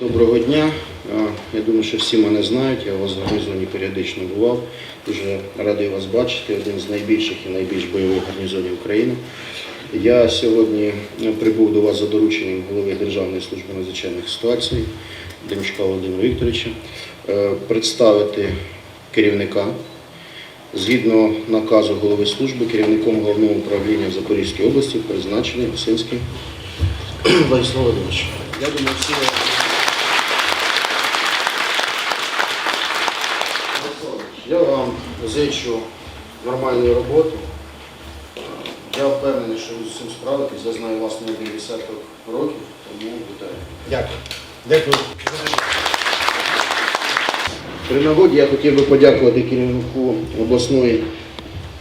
Доброго дня. Я думаю, що всі мене знають. Я у вас в гарнізоні періодично бував. Дуже радий вас бачити. Один з найбільших і найбільш бойових гарнізонів України. Я сьогодні прибув до вас за дорученням голови Державної служби надзвичайних ситуацій Демчука Володимира Вікторовича е, представити керівника. Згідно наказу голови служби, керівником головного управління в Запорізькій області призначений Осинський Владислав Володимирович. Я думаю, всі Я вам зичу нормальної роботи. Я впевнений, що ви з цим справитесь. Я знаю вас не один десяток років, тому вітаю. Дякую. Дякую. При нагоді я хотів би подякувати керівнику обласної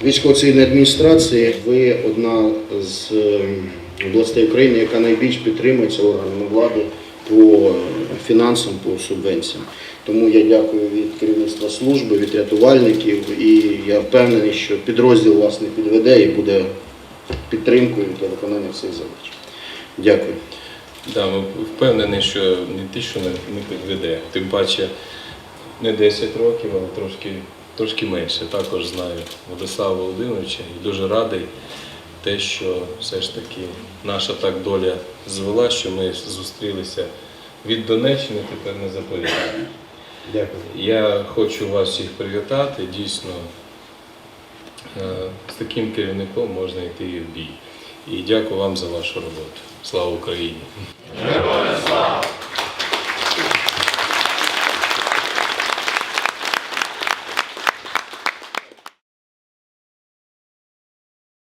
військово-цивільної адміністрації. Ви одна з ем, областей України, яка найбільш підтримується органами влади по фінансам, по субвенціям. Тому я дякую від керівництва служби, від рятувальників, і я впевнений, що підрозділ вас не підведе і буде підтримкою для виконання всіх задач. Дякую. Да, ми впевнені, що не те, що не, не підведе. Тим паче не 10 років, але трошки, трошки менше. Також знаю Владислава Володимировича і дуже радий те, що все ж таки наша так доля звела, що ми зустрілися від Донеччини, тепер на Запоріжжя. Дякую. Я хочу вас всіх привітати. Дійсно, е, з таким керівником можна йти і в бій. І дякую вам за вашу роботу. Слава Україні!